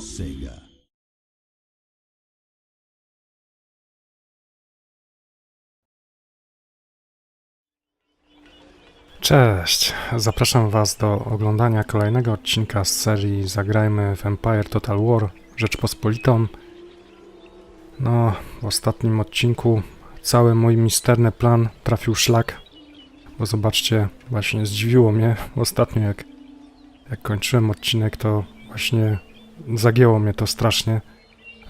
Sega. Cześć, zapraszam Was do oglądania kolejnego odcinka z serii Zagrajmy w Empire Total War Rzeczpospolitą. No, w ostatnim odcinku cały mój misterny plan trafił szlak, bo zobaczcie, właśnie zdziwiło mnie ostatnio jak, jak kończyłem odcinek, to właśnie zagięło mnie to strasznie.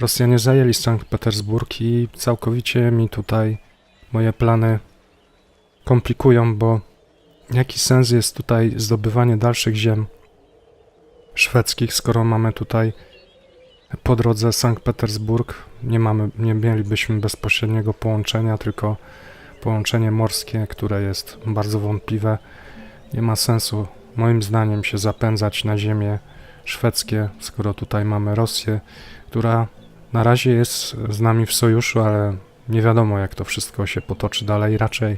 Rosjanie zajęli Sankt Petersburg i całkowicie mi tutaj moje plany komplikują, bo Jaki sens jest tutaj zdobywanie dalszych ziem szwedzkich, skoro mamy tutaj po drodze Sankt Petersburg, nie mamy, nie mielibyśmy bezpośredniego połączenia, tylko połączenie morskie, które jest bardzo wątpliwe. Nie ma sensu, moim zdaniem, się zapędzać na ziemie szwedzkie, skoro tutaj mamy Rosję, która na razie jest z nami w sojuszu, ale nie wiadomo, jak to wszystko się potoczy dalej. Raczej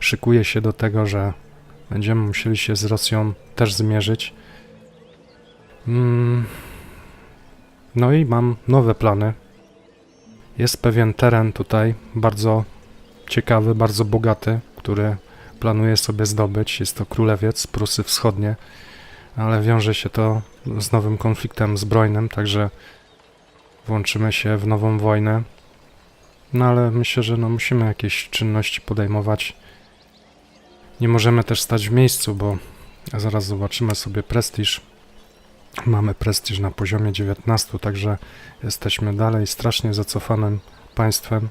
szykuje się do tego, że Będziemy musieli się z Rosją też zmierzyć. Mm. No i mam nowe plany. Jest pewien teren tutaj, bardzo ciekawy, bardzo bogaty, który planuję sobie zdobyć. Jest to Królewiec, Prusy Wschodnie, ale wiąże się to z nowym konfliktem zbrojnym, także włączymy się w nową wojnę. No ale myślę, że no musimy jakieś czynności podejmować nie możemy też stać w miejscu, bo zaraz zobaczymy sobie prestiż. Mamy prestiż na poziomie 19, także jesteśmy dalej strasznie zacofanym państwem.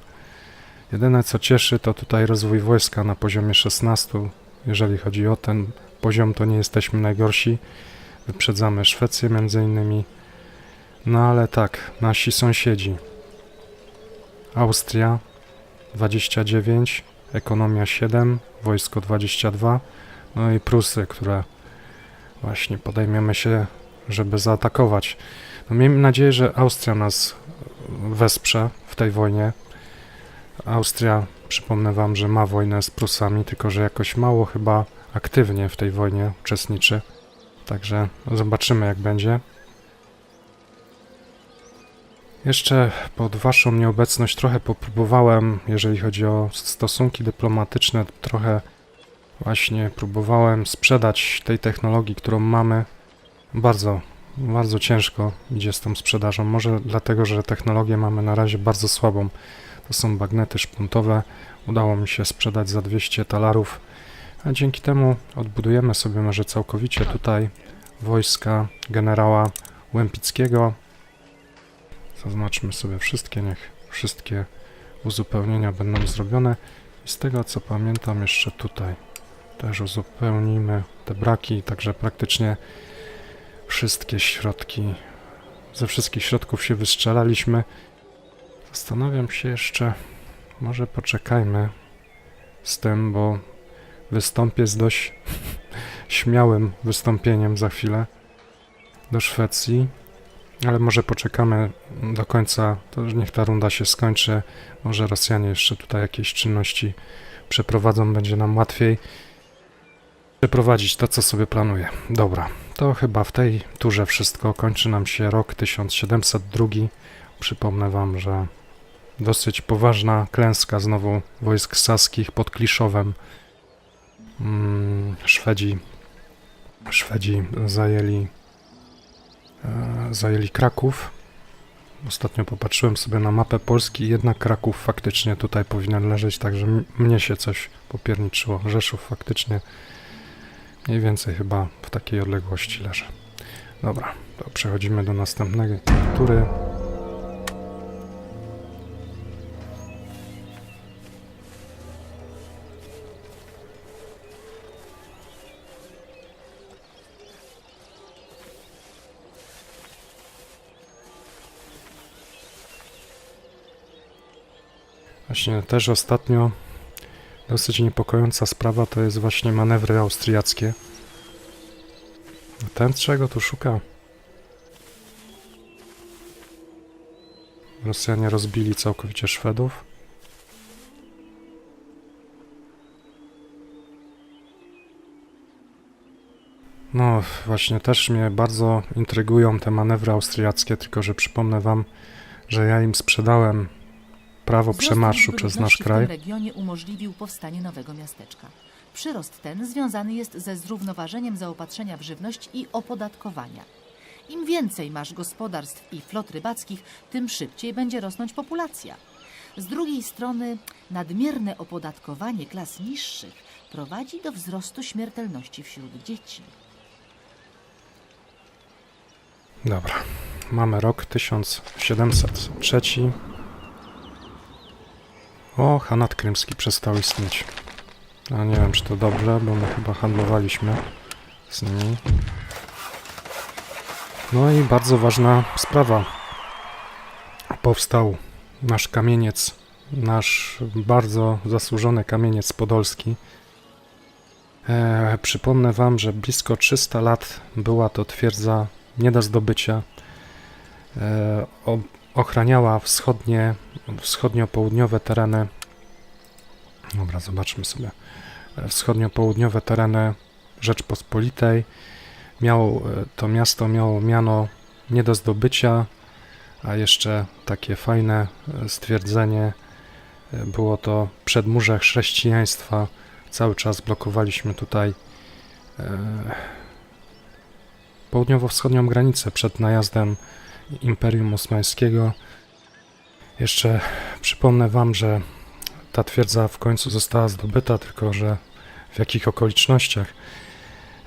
Jedyne co cieszy to tutaj rozwój wojska na poziomie 16. Jeżeli chodzi o ten poziom, to nie jesteśmy najgorsi. Wyprzedzamy Szwecję między innymi. No ale tak, nasi sąsiedzi. Austria 29, ekonomia 7, wojsko 22, no i Prusy, które właśnie podejmiemy się, żeby zaatakować. No miejmy nadzieję, że Austria nas wesprze w tej wojnie. Austria, przypomnę wam, że ma wojnę z Prusami, tylko że jakoś mało chyba aktywnie w tej wojnie uczestniczy. Także zobaczymy jak będzie. Jeszcze pod Waszą nieobecność trochę popróbowałem, jeżeli chodzi o stosunki dyplomatyczne, trochę właśnie próbowałem sprzedać tej technologii, którą mamy. Bardzo, bardzo ciężko idzie z tą sprzedażą. Może dlatego, że technologię mamy na razie bardzo słabą. To są bagnety szpuntowe. Udało mi się sprzedać za 200 talarów, a dzięki temu odbudujemy sobie może całkowicie tutaj wojska generała Łępickiego. Zaznaczmy sobie wszystkie, niech wszystkie uzupełnienia będą zrobione. I z tego co pamiętam jeszcze tutaj też uzupełnimy te braki, także praktycznie wszystkie środki, ze wszystkich środków się wystrzelaliśmy. Zastanawiam się jeszcze, może poczekajmy z tym, bo wystąpię z dość śmiałym wystąpieniem za chwilę do Szwecji. Ale może poczekamy do końca, to niech ta runda się skończy. Może Rosjanie jeszcze tutaj jakieś czynności przeprowadzą, będzie nam łatwiej przeprowadzić to, co sobie planuję. Dobra, to chyba w tej turze wszystko. Kończy nam się rok 1702. Przypomnę wam, że dosyć poważna klęska znowu wojsk saskich pod Kliszowem. Mm, Szwedzi, Szwedzi zajęli e, zajęli Kraków. Ostatnio popatrzyłem sobie na mapę Polski jednak Kraków faktycznie tutaj powinien leżeć, także mnie się coś popierniczyło. Rzeszów faktycznie mniej więcej chyba w takiej odległości leży. Dobra, to przechodzimy do następnej tury. Właśnie też ostatnio dosyć niepokojąca sprawa to jest właśnie manewry austriackie. Ten czego tu szuka? Rosjanie rozbili całkowicie Szwedów. No, właśnie też mnie bardzo intrygują te manewry austriackie, tylko że przypomnę wam, że ja im sprzedałem prawo przemarszu przez nasz ludności W kraj. tym regionie umożliwił powstanie nowego miasteczka. Przyrost ten związany jest ze zrównoważeniem zaopatrzenia w żywność i opodatkowania. Im więcej masz gospodarstw i flot rybackich, tym szybciej będzie rosnąć populacja. Z drugiej strony nadmierne opodatkowanie klas niższych prowadzi do wzrostu śmiertelności wśród dzieci. Dobra, mamy rok 1703. O, Hanat Krymski przestał istnieć. A nie wiem, czy to dobrze, bo my chyba handlowaliśmy z nimi. No i bardzo ważna sprawa. Powstał nasz kamieniec, nasz bardzo zasłużony kamieniec podolski. E, przypomnę wam, że blisko 300 lat była to twierdza nie do zdobycia. E, ochraniała wschodnie, wschodnio-południowe tereny. Dobra, zobaczmy sobie. Wschodnio-południowe tereny Rzeczpospolitej. Miało, to miasto miało miano nie do zdobycia, a jeszcze takie fajne stwierdzenie było to przedmurze chrześcijaństwa. Cały czas blokowaliśmy tutaj e, południowo-wschodnią granicę przed najazdem Imperium Osmańskiego. Jeszcze przypomnę Wam, że ta twierdza w końcu została zdobyta, tylko że w jakich okolicznościach.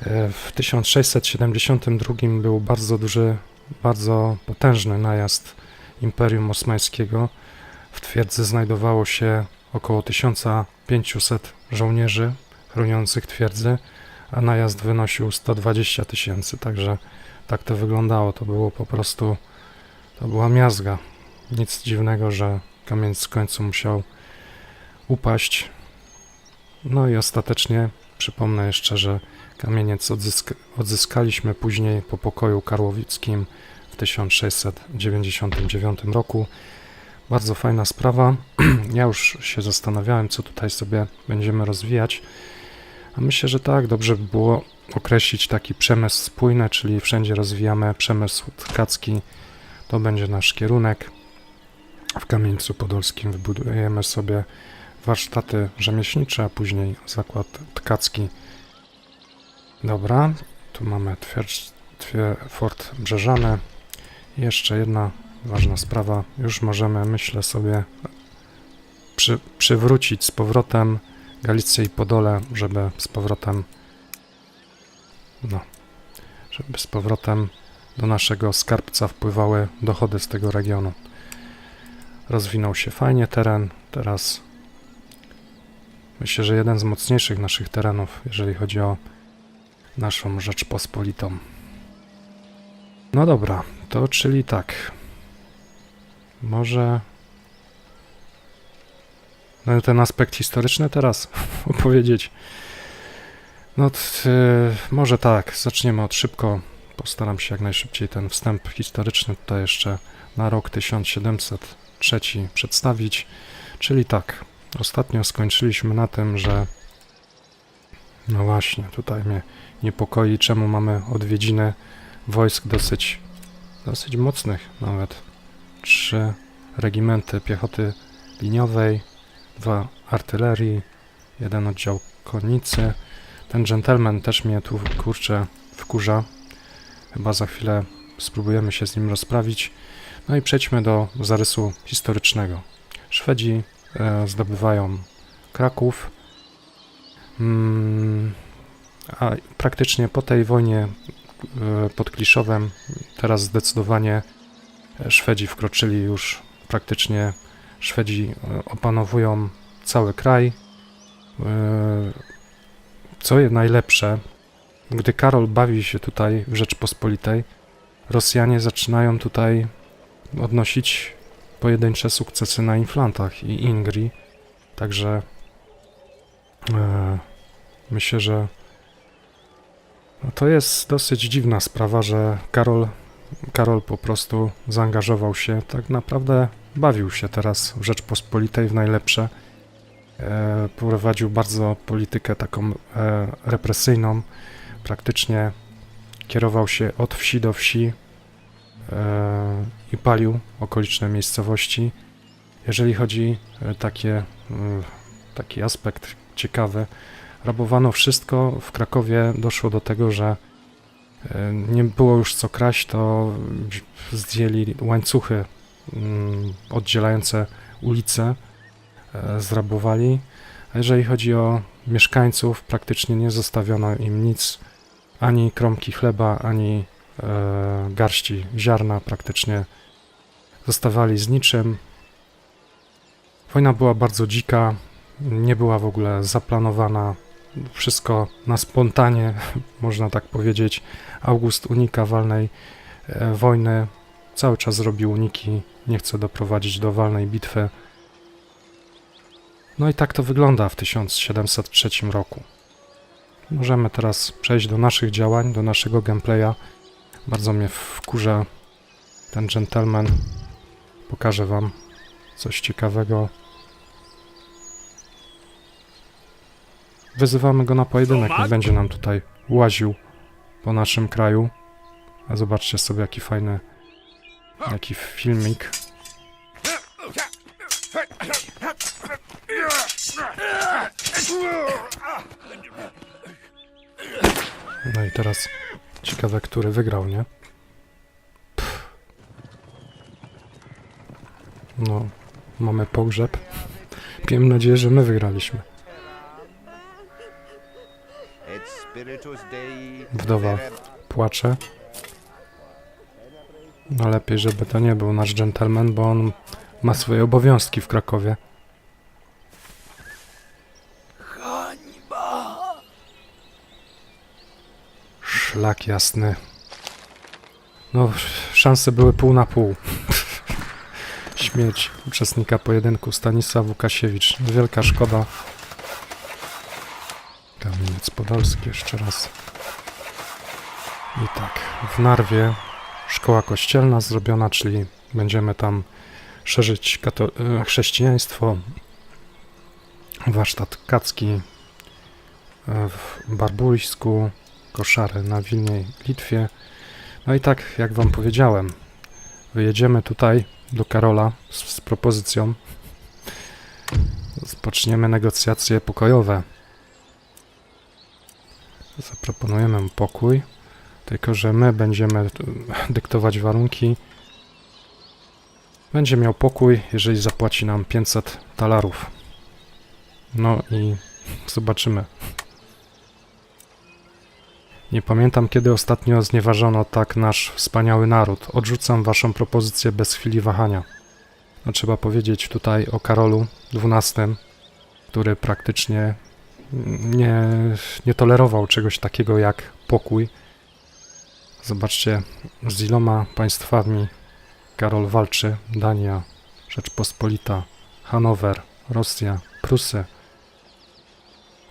E, W 1672 był bardzo duży, bardzo potężny najazd Imperium Osmańskiego. W twierdzy znajdowało się około 1500 żołnierzy chroniących twierdzę a najazd wynosił 120 tysięcy, także tak to wyglądało. To było po prostu, to była miazga. Nic dziwnego, że kamieniec w końcu musiał upaść. No i ostatecznie przypomnę jeszcze, że kamieniec odzysk odzyskaliśmy później po pokoju karłowickim w 1699 roku. Bardzo fajna sprawa. ja już się zastanawiałem, co tutaj sobie będziemy rozwijać. Myślę, że tak, dobrze by było określić taki przemysł spójny, czyli wszędzie rozwijamy przemysł tkacki. To będzie nasz kierunek. W Kamieńcu Podolskim wybudujemy sobie warsztaty rzemieślnicze, a później zakład tkacki. Dobra, tu mamy twierdź, twie, Fort Brzeżany. Jeszcze jedna ważna sprawa. Już możemy, myślę sobie, przy, przywrócić z powrotem Galicję i Podole, żeby z powrotem no, żeby z powrotem do naszego skarbca wpływały dochody z tego regionu. Rozwinął się fajnie teren, teraz myślę, że jeden z mocniejszych naszych terenów, jeżeli chodzi o naszą Rzeczpospolitą. No dobra, to czyli tak. Może ten aspekt historyczny teraz opowiedzieć. No, t, y, może tak, zaczniemy od szybko. Postaram się jak najszybciej ten wstęp historyczny tutaj jeszcze na rok 1703 przedstawić. Czyli tak, ostatnio skończyliśmy na tym, że no właśnie, tutaj mnie niepokoi, czemu mamy odwiedziny wojsk dosyć, dosyć mocnych nawet. Trzy regimenty piechoty liniowej, dwa artylerii, jeden oddział konnicy. Ten gentleman też mnie tu kurczę wkurza. Chyba za chwilę spróbujemy się z nim rozprawić. No i przejdźmy do zarysu historycznego. Szwedzi e, zdobywają Kraków. Mm, a praktycznie po tej wojnie e, pod Kliszowem teraz zdecydowanie Szwedzi wkroczyli już praktycznie Szwedzi e, opanowują cały kraj. E, Co najlepsze, gdy Karol bawi się tutaj w Rzeczpospolitej, Rosjanie zaczynają tutaj odnosić pojedyncze sukcesy na Inflantach i Ingrii. Także e, myślę, że no to jest dosyć dziwna sprawa, że Karol, Karol po prostu zaangażował się, tak naprawdę bawił się teraz w Rzeczpospolitej w najlepsze. E, prowadził bardzo politykę taką e, represyjną. Praktycznie kierował się od wsi do wsi e, i palił okoliczne miejscowości. Jeżeli chodzi e, takie, mm, taki aspekt ciekawy, rabowano wszystko. W Krakowie doszło do tego, że e, nie było już co kraść, to zdjęli łańcuchy oddzielające ulice, e, zrabowali. A jeżeli chodzi o mieszkańców, praktycznie nie zostawiono im nic, ani kromki chleba, ani e, garści ziarna, praktycznie zostawali z niczym. Wojna była bardzo dzika, nie była w ogóle zaplanowana, wszystko na spontanie, można tak powiedzieć. August unika walnej e, wojny, cały czas robi uniki, nie chce doprowadzić do walnej bitwy. No i tak to wygląda w 1703 roku. Możemy teraz przejść do naszych działań, do naszego gameplaya. Bardzo mnie wkurza ten gentleman. Pokażę wam coś ciekawego. Wyzywamy go na pojedynek, nie będzie nam tutaj łaził po naszym kraju. A zobaczcie sobie jaki fajny, jaki filmik. No i teraz ciekawe, który wygrał, nie? Pff. No, mamy pogrzeb. Miejmy nadzieję, że my wygraliśmy. Wdowa. Płacze. No lepiej, żeby to nie był nasz gentleman, bo on ma swoje obowiązki w Krakowie. Szlak jasny. No, szanse były pół na pół. Śmierć uczestnika pojedynku Stanisław Łukasiewicz. Wielka szkoda. Kamieniec Podolski jeszcze raz. I tak, w Narwie szkoła kościelna zrobiona, czyli będziemy tam szerzyć e, chrześcijaństwo. Warsztat kacki e, w Barbujsku, koszary na Wilnie, Litwie. No i tak, jak wam powiedziałem, wyjedziemy tutaj do Karola z, z propozycją. Zaczniemy negocjacje pokojowe. Zaproponujemy mu pokój. Tylko, że my będziemy dyktować warunki. Będzie miał pokój, jeżeli zapłaci nam 500 talarów. No i zobaczymy. Nie pamiętam, kiedy ostatnio znieważono tak nasz wspaniały naród. Odrzucam waszą propozycję bez chwili wahania. No, trzeba powiedzieć tutaj o Karolu XII, który praktycznie nie, nie tolerował czegoś takiego jak pokój. Zobaczcie, z iloma państwami Karol walczy. Dania, Rzeczpospolita, Hanower, Rosja, Prusy.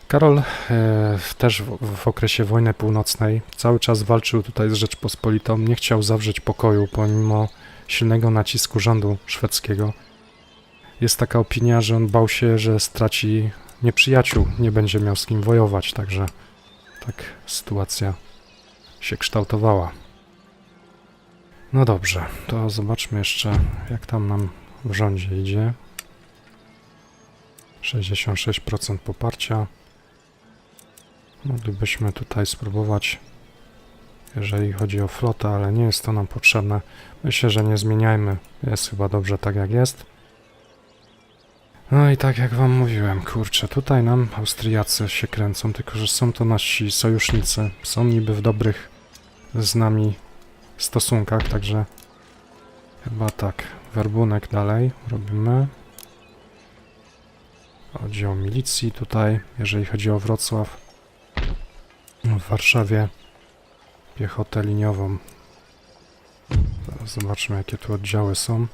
Karol e, też w, w okresie wojny północnej cały czas walczył tutaj z Rzeczpospolitą. Nie chciał zawrzeć pokoju pomimo silnego nacisku rządu szwedzkiego. Jest taka opinia, że on bał się, że straci nieprzyjaciół, nie będzie miał z kim wojować, także tak sytuacja się kształtowała. No dobrze, to zobaczmy jeszcze, jak tam nam w rządzie idzie. 66% poparcia. Moglibyśmy tutaj spróbować, jeżeli chodzi o flotę, ale nie jest to nam potrzebne. Myślę, że nie zmieniajmy. Jest chyba dobrze tak, jak jest. No i tak jak wam mówiłem, kurczę, tutaj nam Austriacy się kręcą, tylko że są to nasi sojusznicy, są niby w dobrych z nami stosunkach, także chyba tak, werbunek dalej robimy. Oddział milicji tutaj, jeżeli chodzi o Wrocław. W Warszawie piechotę liniową. Zobaczmy jakie tu oddziały są.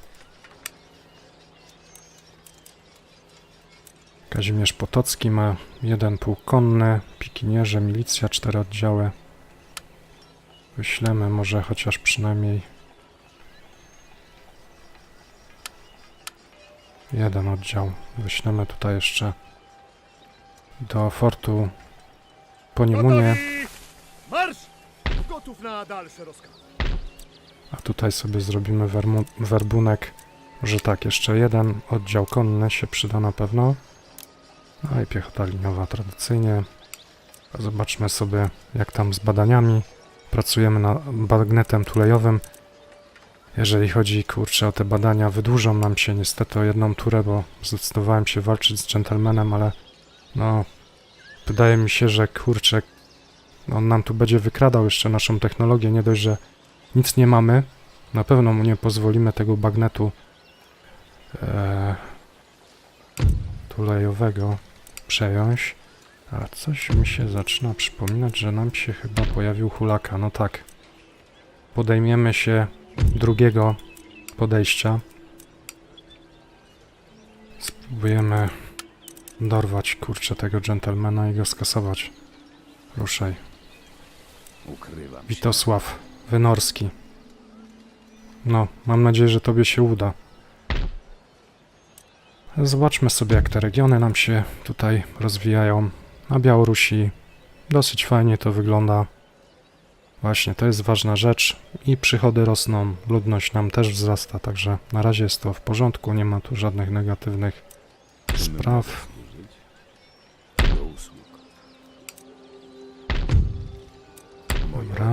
Kazimierz Potocki ma jeden pułk konny, pikinierze, milicja, cztery oddziały. Wyślemy może chociaż przynajmniej jeden oddział. Wyślemy tutaj jeszcze do fortu po Niemunie. Marsz! Gotów na dalsze rozkazy. A tutaj sobie zrobimy werbunek, że tak, jeszcze jeden oddział konny się przyda na pewno. No i piechota liniowa tradycyjnie. Zobaczmy sobie jak tam z badaniami. Pracujemy nad bagnetem tulejowym. Jeżeli chodzi, kurczę, o te badania, wydłużą nam się niestety o jedną turę, bo zdecydowałem się walczyć z gentlemanem, ale no, wydaje mi się, że kurczę, on nam tu będzie wykradał jeszcze naszą technologię, nie dość, że nic nie mamy. Na pewno mu nie pozwolimy tego bagnetu e, tulejowego przejąć. A coś mi się zaczyna przypominać, że nam się chyba pojawił hulaka. No tak. Podejmiemy się drugiego podejścia. Spróbujemy dorwać kurczę tego gentlemana i go skasować. Ruszaj. Ukrywam. Witosław Wynorski. No, mam nadzieję, że tobie się uda. Zobaczmy sobie, jak te regiony nam się tutaj rozwijają. Na Białorusi dosyć fajnie to wygląda. Właśnie, to jest ważna rzecz. I przychody rosną, ludność nam też wzrasta, także na razie jest to w porządku, nie ma tu żadnych negatywnych spraw. Dobra.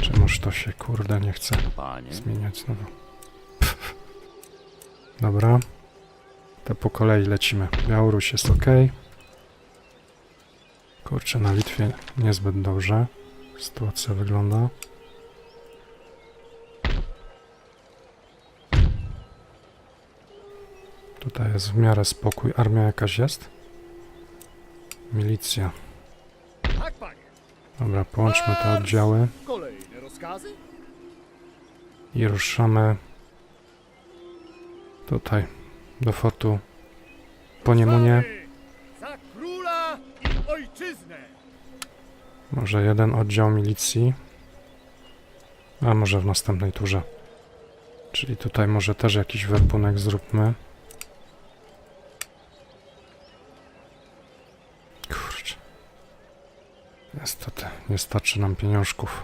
Czemuż to się, kurde, nie chce zmieniać znowu. Dobra. To po kolei lecimy. Białoruś jest ok. Kurczę, na Litwie niezbyt dobrze. Sytuacja wygląda. Tutaj jest w miarę spokój. Armia jakaś jest? Milicja. Dobra, połączmy te oddziały. I ruszamy tutaj do fortu po Niemunie. Ruszamy Za króla i ojczyznę! Może jeden oddział milicji, a może w następnej turze. Czyli tutaj może też jakiś werbunek zróbmy. Kurczę. Niestety, nie starczy nam pieniążków.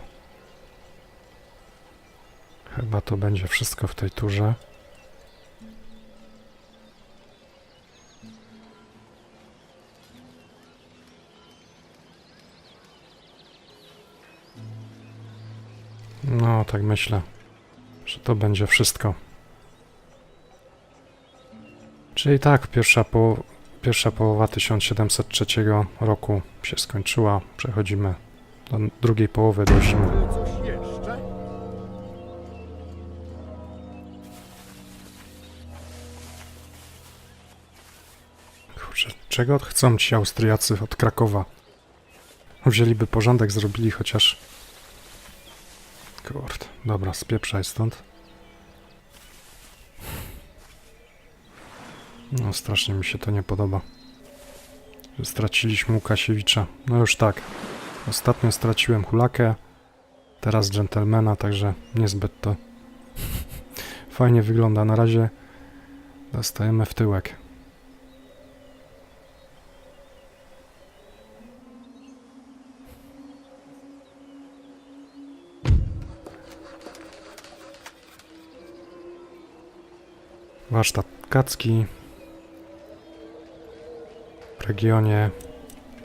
Chyba to będzie wszystko w tej turze. Tak myślę, że to będzie wszystko. Czyli tak, pierwsza, po, pierwsza połowa 1703 roku się skończyła. Przechodzimy do drugiej połowy do zimy. Kurczę, czego chcą ci Austriacy od Krakowa? Wzięliby porządek, zrobili chociaż... Kurde, dobra, spieprzaj stąd. No, strasznie mi się to nie podoba. Straciliśmy Łukasiewicza. No już tak. Ostatnio straciłem Hulakę, teraz Gentlemana, także niezbyt to fajnie wygląda. Na razie dostajemy w tyłek. Warsztat tkacki w regionie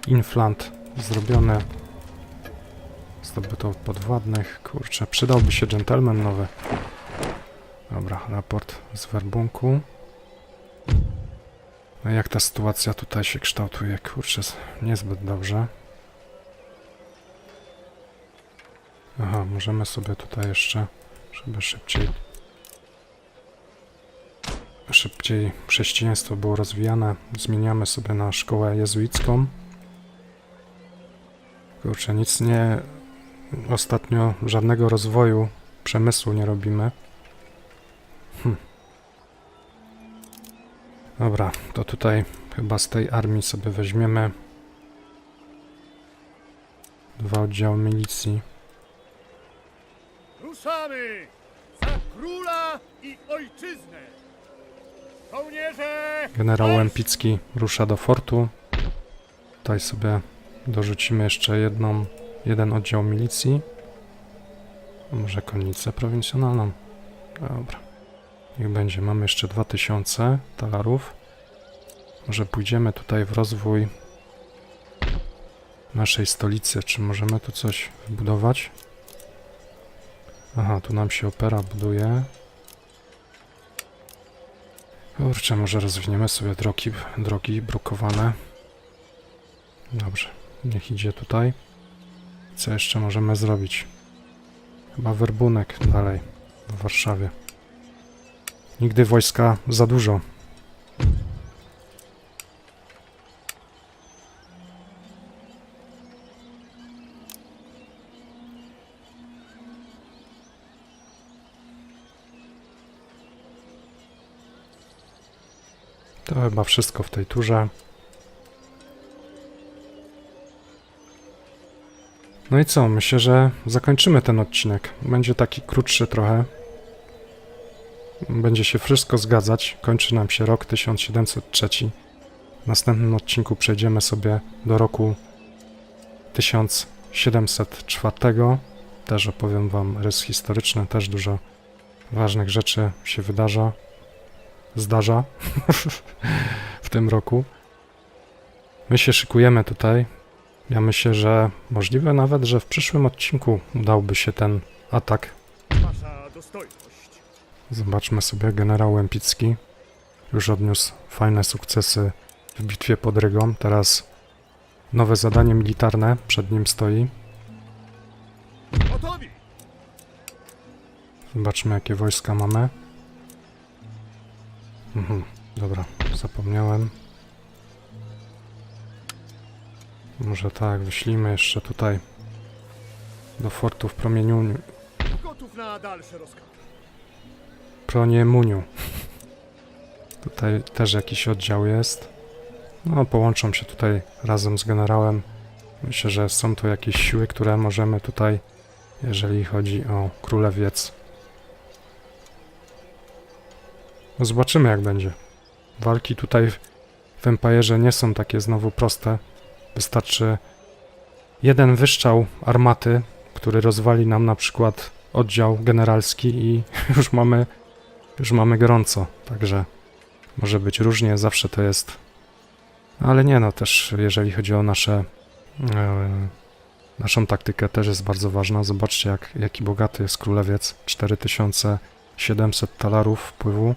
Inflant zrobione. Zdobyto podwładnych. Kurczę, przydałby się gentleman nowy. Dobra, raport z werbunku. No jak ta sytuacja tutaj się kształtuje? Kurczę, niezbyt dobrze. Aha, możemy sobie tutaj jeszcze, żeby szybciej szybciej chrześcijaństwo było rozwijane, zmieniamy sobie na szkołę jezuicką. Kurczę, nic nie... Ostatnio żadnego rozwoju przemysłu nie robimy. Hm. Dobra, to tutaj chyba z tej armii sobie weźmiemy dwa oddziały milicji. Ruszamy! Za króla i ojczyznę! Generał! Łempicki rusza do fortu. Tutaj sobie Dorzucimy jeszcze jedną, jeden oddział milicji. Może konnicę prowincjonalną. Dobra. Niech będzie. Mamy jeszcze 2000 talarów. Może pójdziemy tutaj w rozwój naszej stolicy. Czy możemy tu coś wybudować? Aha, tu nam się opera buduje. Kurczę, może rozwiniemy sobie drogi, drogi brukowane. Dobrze, niech idzie tutaj. Co jeszcze możemy zrobić? Chyba werbunek dalej w Warszawie. Nigdy wojska za dużo. Chyba wszystko w tej turze. No i co? Myślę, że zakończymy ten odcinek. Będzie taki krótszy trochę. Będzie się wszystko zgadzać. Kończy nam się rok 1703. W następnym odcinku przejdziemy sobie do roku 1704. Też opowiem Wam rys historyczny. Też dużo ważnych rzeczy się wydarza. Zdarza w tym roku. My się szykujemy tutaj. Ja myślę, że możliwe nawet, że w przyszłym odcinku udałby się ten atak. Zobaczmy sobie, generał Łępicki już odniósł fajne sukcesy w bitwie pod Rygą. Teraz nowe zadanie militarne przed nim stoi. Zobaczmy, jakie wojska mamy. Mhm, dobra, zapomniałem. Może tak, wyślijmy jeszcze tutaj do fortu w promieniu Gotów na dalsze rozkazy. Proniemuniu. Tutaj też jakiś oddział jest. No, połączą się tutaj razem z generałem. Myślę, że są to jakieś siły, które możemy tutaj, jeżeli chodzi o królewiec. No zobaczymy, jak będzie. Walki tutaj w- Empire'ze nie są takie znowu proste. Wystarczy jeden wyszczał armaty, który rozwali nam na przykład oddział generalski i już mamy już mamy gorąco, także może być różnie, zawsze to jest. Ale nie no, też jeżeli chodzi o nasze e, naszą taktykę też jest bardzo ważna. Zobaczcie jak, jaki bogaty jest królewiec. 4700 talarów wpływu.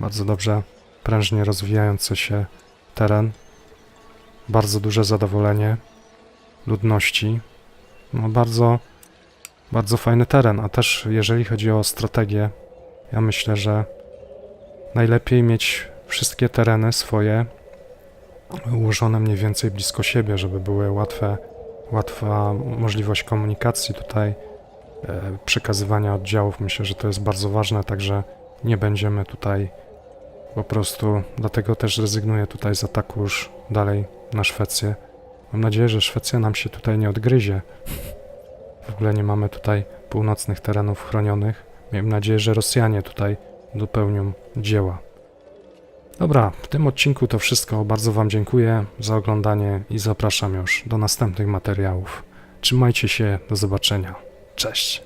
Bardzo dobrze, prężnie rozwijający się teren. Bardzo duże zadowolenie ludności. No bardzo, bardzo fajny teren, a też jeżeli chodzi o strategię, ja myślę, że najlepiej mieć wszystkie tereny swoje ułożone mniej więcej blisko siebie, żeby były łatwe, łatwa możliwość komunikacji tutaj, przekazywania oddziałów. Myślę, że to jest bardzo ważne, także nie będziemy tutaj po prostu, dlatego też rezygnuję tutaj z ataku już dalej na Szwecję. Mam nadzieję, że Szwecja nam się tutaj nie odgryzie. W ogóle nie mamy tutaj północnych terenów chronionych. Miejmy nadzieję, że Rosjanie tutaj dopełnią dzieła. Dobra, w tym odcinku to wszystko. Bardzo Wam dziękuję za oglądanie i zapraszam już do następnych materiałów. Trzymajcie się, do zobaczenia. Cześć.